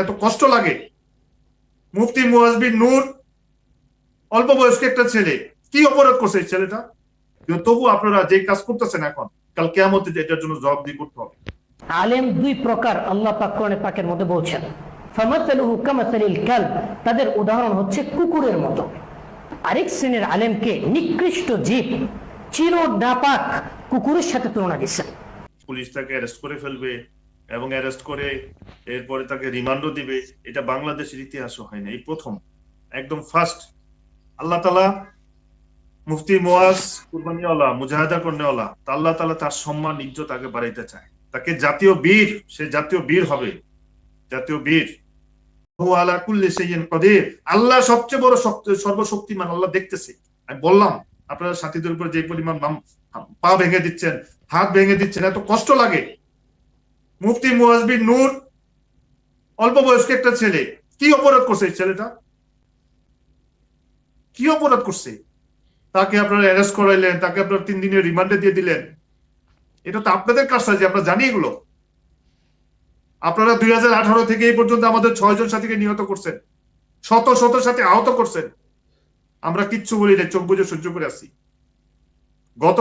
এত কষ্ট লাগে। মুফতি মুয়াজবিন নূর অল্প বয়স্ক একটা ছেলে কি অপরাধ করছে এই ছেলেটা? তবু আপনারা যে কাজ করতেছেন এখন কাল কেমতে এটার জন্য জবাবদিহি করতে হবে। আলেম দুই প্রকার আল্লাহ পাক কোরআনে পাকের মধ্যে বলছেন। ফামাতালুহু কামাতালিল কালব তাদের উদাহরণ হচ্ছে কুকুরের মতো। আরেক শ্রেণির আলেমকে নিকৃষ্ট জীব চির নাপাক কুকুরের সাথে তুলনা দিচ্ছেন পুলিশ তাকে অ্যারেস্ট করে ফেলবে এবং অ্যারেস্ট করে এরপরে তাকে রিমান্ডও দিবে। এটা বাংলাদেশের ইতিহাসও হয় না, এই প্রথম। একদম ফার্স্ট আল্লাহ তালা মুফতি মোয়াজ কুরবানিওয়ালা, মুজাহিদা করনেওয়ালা আল্লাহ তালা তার সম্মান, ইজ্জত আগে বাড়াইতে চায়। তাকে জাতীয় বীর, সে জাতীয় বীর হবে। জাতীয় বীর। আল্লাহ সবচেয়ে বড় শক্তি- সর্বশক্তিমান আল্লাহ দেখতেছে। আমি বললাম, আপনারা সাথীদের উপর যে পরিমাণ পা ভেঙে দিচ্ছেন, হাত ভেঙে দিচ্ছেন, এত কষ্ট লাগে। মুফতি মুয়াজবিন নূর, অল্প বয়স্ক একটা ছেলে। কি অপরাধ করছে এই ছেলেটা? কি অপরাধ করছে? তাকে আপনারা অ্যারেস্ট করাইলেন, তাকে আপনারা তিন দিনের রিমান্ডে দিয়ে দিলেন। এটা তো আপনাদের কাজ যে আমরা জানি এগুলো। আপনারা দুই হাজার আঠারো থেকে এই পর্যন্ত আমাদের ছয় জন সাথীকে নিহত করছেন। শত শত সাথে আহত করছেন। আমরা কিচ্ছু বলি না চোখ বুঝে সহ্য করে আসি গত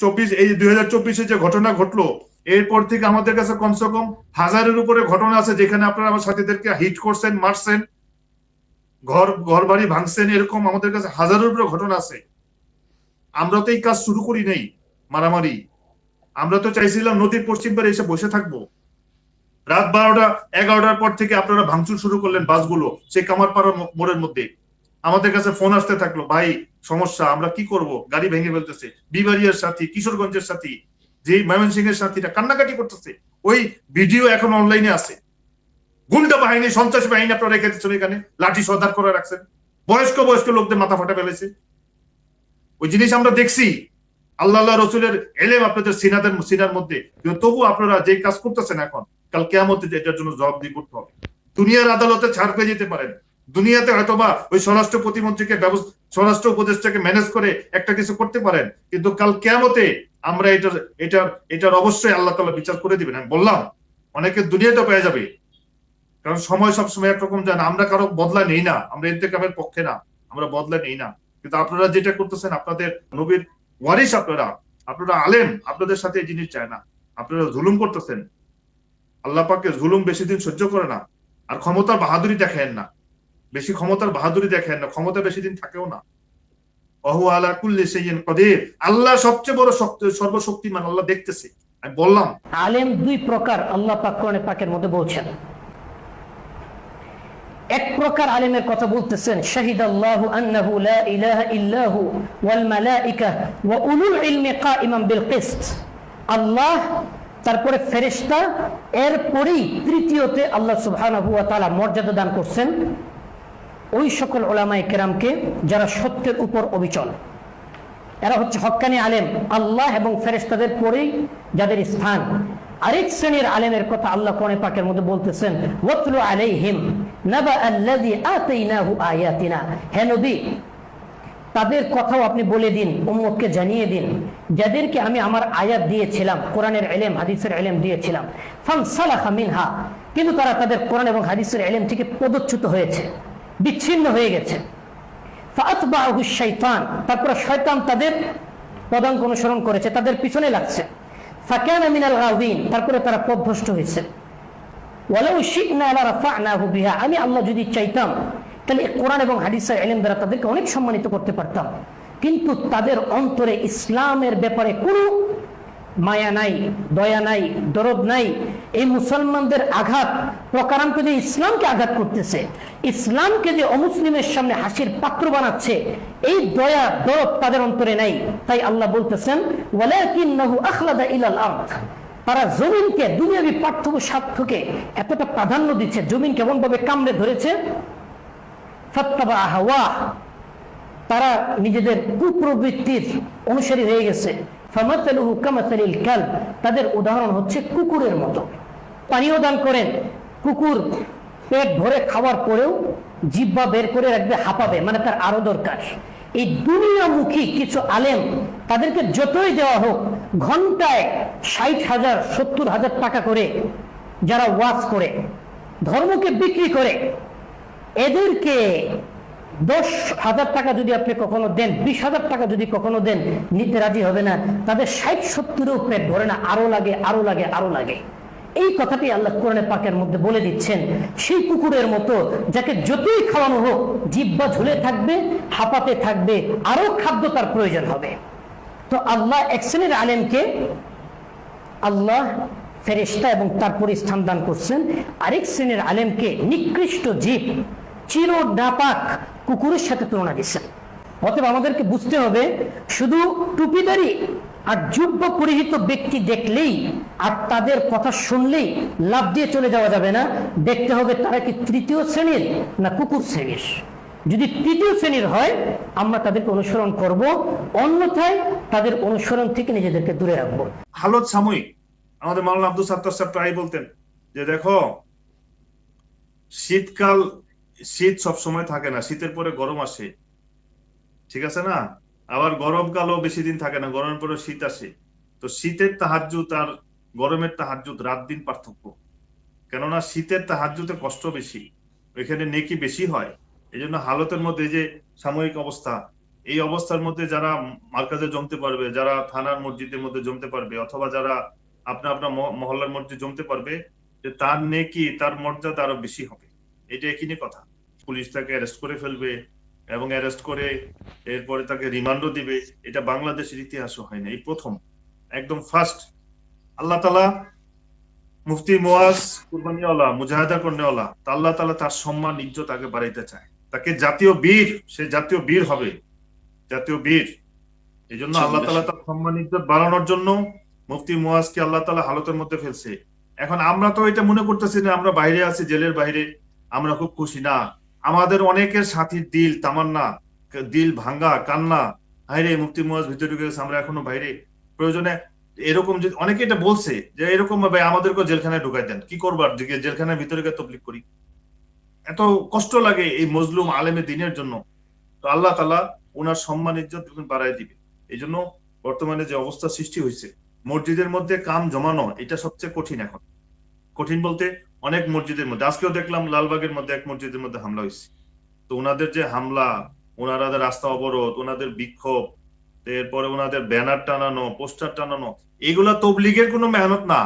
চব্বিশ, এই দুই হাজার যে ঘটনা ঘটলো এরপর থেকে আমাদের কাছে কমসে কম হাজারের উপরে ঘটনা আছে যেখানে আপনারা আমার সাথীদেরকে হিট করছেন, মারছেন, ঘর ঘর বাড়ি ভাঙছেন, এরকম আমাদের কাছে হাজারের উপরে ঘটনা আছে। আমরা তো এই কাজ শুরু করি নাই, মারামারি। আমরা তো চাইছিলাম নদীর পশ্চিম পারে এসে বসে থাকব। রাত বারোটা, এগারোটার পর থেকে আপনারা ভাঙচুর শুরু করলেন বাসগুলো, সেই কামারপাড়া মোড়ের মধ্যে। আমাদের কাছে ফোন আসতে থাকল, ভাই, সমস্যা, আমরা কি করব? গাড়ি ভেঙে ফেলতেছে। বিবারিয়ার সাথী, কিশোরগঞ্জের সাথী যে ময়মনসিং এর সাথীরা কান্নাকাটি করতেছে, ওই ভিডিও এখন অনলাইনে আছে। গুন্ডা বাহিনী, সন্ত্রাস বাহিনী আপনারা রেখে দিচ্ছেন এখানে, লাঠি সর্দার করে রাখছেন। বয়স্ক বয়স্ক লোকদের মাথা ফাটা ফেলেছে। ওই জিনিস আমরা দেখছি। আল্লাহ রসুলের এলেম আপনাদের সিনাদের, সিনার মধ্যে। তবু আপনারা যে কাজ করতেছেন এখন, কাল কেয়ামতে এটার জন্য জবাবদিহি করতে হবে। দুনিয়ার আদালতে ছাড় পেয়ে যেতে পারেন। দুনিয়াতে হয়তোবা ওই স্বরাষ্ট্র প্রতিমন্ত্রীকে ব্যবস্থা, স্বরাষ্ট্র উপদেষ্টাকে ম্যানেজ করে একটা কিছু করতে পারেন। কিন্তু কাল কেয়ামতে আমরা এটার এটার এটার অবশ্যই আল্লাহ তালা বিচার করে দিবেন। আমি বললাম অনেকে দুনিয়াতে পেয়ে যাবে। কারণ সময় সবসময় একরকম যান আমরা কারও বদলা নেই না। আমরা ইন্তেকামের পক্ষে না। আমরা বদলা নেই না। কিন্তু আপনারা যেটা করতেছেন, আপনাদের নবীর ওয়ারিস আপনারা আপনারা আলেম, আপনাদের সাথে এই জিনিস চায় না। আপনারা জুলুম করতেছেন। আল্লাহ পাকে জুলুম বেশি দিন সহ্য করে না। আর ক্ষমতার বাহাদুরি দেখেন না। বেশি ক্ষমতার বাহাদুরি দেখেন না। ক্ষমতা বেশি দিন থাকেও না। আল্লাহ সবচেয়ে বড় শক্তি, সর্বশক্তিমান আল্লাহ দেখতেছে। আমি বললাম। আলেম দুই প্রকার আল্লাহ পাকের মধ্যে বলছেন। এক প্রকার আলেমের কথা বলতেছেন আন্নাহু লা ইলাহা ইল্লাহু ওয়াল মালাইকা ওয়া উলুল ইলমি কাইমান বিল কিসত। আল্লাহ তারপরে ফেরেশতা, এরপরেই তৃতীয়তে আল্লাহ সুবহানাহু ওয়া তাআলা মর্যাদা দান করছেন। ওই সকল ওলামাই কেরামকে যারা সত্যের উপর অবিচল। এরা হচ্ছে হক্কানি আলেম, আল্লাহ এবং ফেরেশতাদের পরেই যাদের স্থান। আরেক শ্রেণির আলেমের কথা আল্লাহ কোরআনে পাকের মধ্যে বলতেছেন, ওয়াতলু আলাইহিম নাবা আল্লাযী আতাইনাহু আয়াতিনা। হে নবী, তাদের কথাও আপনি বলে দিন, উম্মতকে জানিয়ে দিন, যাদেরকে আমি আমার আয়াত দিয়েছিলাম, কোরআনের এলেম, হাদিসের এলেম দিয়েছিলাম। ফান সালাখা মিনহা, কিন্তু তারা তাদের কোরআন এবং হাদিসের এলেম থেকে পদচ্যুত হয়েছে। বিচ্ছিন্ন হয়ে গেছে। ফাতবাহু শাইতান তারপরে শয়তান তাদের পদাঙ্ক অনুসরণ করেছে, তাদের পিছনে লাগছে। তারপরে তারা পথভ্রষ্ট হয়েছে। আমি আল্লাহ যদি চাইতাম, তাহলে কোরআন এবং হাদিসের ইলম দ্বারা তাদেরকে অনেক সম্মানিত করতে পারতাম। কিন্তু তাদের অন্তরে ইসলামের ব্যাপারে কোনো মায়া নাই, দয়া নাই, দরদ নাই। এই মুসলমানদের আঘাত প্রকারান্ত যে ইসলামকে আঘাত করতেছে, ইসলামকে যে অমুসলিমের সামনে হাসির পাত্র বানাচ্ছে, এই দয়া, দরদ তাদের অন্তরে নাই। তাই আল্লাহ বলতেছেন আখলাদা তারা জমিনকে, দুনিয়াবি পার্থক্য স্বার্থকে এতটা প্রাধান্য দিচ্ছে, জমিন কেমন ভাবে কামড়ে ধরেছে? তারা নিজেদের কুপ্রবৃত্তির অনুসারী হয়ে গেছে। তাদের উদাহরণ হচ্ছে কুকুরের মতো। পানীয় দান করেন। কুকুর পেট ভরে খাওয়ার পরেও জিব্বা বের করে রাখবে, হাঁপাবে মানে তার আরও দরকার। এই দুনিয়ামুখী কিছু আলেম তাদেরকে যতই দেওয়া হোক, ঘন্টায় ষাট হাজার, সত্তর হাজার টাকা করে যারা ওয়াজ করে, ধর্মকে বিক্রি করে, এদেরকে দশ হাজার টাকা যদি আপনি কখনো দেন, বিশ হাজার টাকা যদি কখনো দেন, নিতে রাজি হবে না তাদের ষাট সত্তরের উপরে ধরে না, আরও লাগে আরও লাগে আরও লাগে। এই কথাটি আল্লাহ কোরআনে পাকের মধ্যে বলে দিচ্ছেন। সেই কুকুরের মতো যাকে যতই খাওয়ানো হোক, জিব্বা ঝুলে থাকবে, হাঁপাতে থাকবে, আরও খাদ্য তার প্রয়োজন হবে। তো আল্লাহ এক শ্রেণির আলেমকে আল্লাহ ফেরেশতা এবং তারপরে স্থান দান করছেন। আরেক শ্রেণির আলেমকে নিকৃষ্ট জীব চির নাপাক কুকুরের সাথে তুলনা দিচ্ছেন অতএব আমাদেরকে বুঝতে হবে, শুধু টুপিদারি আর যুব্য পরিহিত ব্যক্তি দেখলেই আর তাদের কথা শুনলেই লাভ দিয়ে চলে যাওয়া যাবে না। দেখতে হবে তারা কি তৃতীয় শ্রেণির না কুকুর শ্রেণির। যদি তৃতীয় শ্রেণির হয়, আমরা তাদেরকে অনুসরণ করব, অন্যথায় তাদের অনুসরণ থেকে নিজেদেরকে দূরে রাখব। হালত সাময়িক। আমাদের মাওলানা আব্দুল সাত্তার সাহেব প্রায় বলতেন যে, দেখো, শীতকাল শীত সব সময় থাকে না, শীতের পরে গরম আসে। ঠিক আছে না? আবার গরমকালও বেশি দিন থাকে না, গরমের পরে শীত আসে। তো শীতের তাহাজ্জুদ আর গরমের তাহাজ্জুদ রাত দিন পার্থক্য। কেননা শীতের তাহাজ্জুদে কষ্ট বেশি, এখানে নেকি বেশি হয়। এই জন্য হালতের মধ্যে যে সাময়িক অবস্থা, এই অবস্থার মধ্যে যারা মার্কাজে জমতে পারবে, যারা থানার মসজিদের মধ্যে জমতে পারবে, অথবা যারা আপনার আপনার মহল্লার মসজিদে জমতে পারবে, যে তার নেকি, তার মর্যাদা আরও বেশি হবে। এটা একই কথা। পুলিশ তাকে অ্যারেস্ট করে ফেলবে এবং অ্যারেস্ট করে এরপরে তাকে রিমান্ডও দিবে এটা বাংলাদেশের ইতিহাসও হয় না এই প্রথম একদম ফার্স্ট আল্লাহ তালা মুফতি মোয়াজ কুরবানিওয়ালা মুজাহিদা করনেওয়ালা তা আল্লাহ তালা তার সম্মান ইজ্জত তাকে বাড়াইতে চায়। তাকে জাতীয় বীর সে জাতীয় বীর হবে জাতীয় বীর। এই জন্য আল্লাহ তালা তার সম্মান ইজ্জত বাড়ানোর জন্য মুফতি মোয়াজকে আল্লাহ তালা হালতের মধ্যে ফেলছে। এখন আমরা তো এটা মনে করতেছি না আমরা বাইরে আছি জেলের বাইরে আমরা খুব খুশি না। আমাদের অনেকের সাথীর দিল, তামান্না, দিল ভাঙ্গা, কান্না। হাইরে মুফতি মুয়াজ ভিতরে ঢুকে গেছে, আমরা এখনও বাইরে। প্রয়োজনে এরকম যদি, অনেকে এটা বলছে যে এরকম ভাবে আমাদেরকে জেলখানায় ঢুকাই দেন। কি করবার দিকে? জেলখানার ভিতরে গিয়ে তবলিক করি। এত কষ্ট লাগে এই মজলুম আলেমে দিনের জন্য। তো আল্লাহ তালা ওনার সম্মান, ইজ্জত বাড়াই দিবে। এই জন্য বর্তমানে যে অবস্থা সৃষ্টি হয়েছে, মসজিদের মধ্যে কাম জমানো, এটা সবচেয়ে কঠিন এখন। কঠিন বলতে অনেক মসজিদের মধ্যে, আজকেও দেখলাম লালবাগের মধ্যে এক মসজিদের মধ্যে হামলা হয়েছে। তো ওনাদের যে হামলা ওনারা রাস্তা অবরোধ ওনাদের বিক্ষোভ, এরপরে ওনাদের ব্যানার টানানো, পোস্টার টানানো, এগুলা তবলিগের কোনো মেহনত না।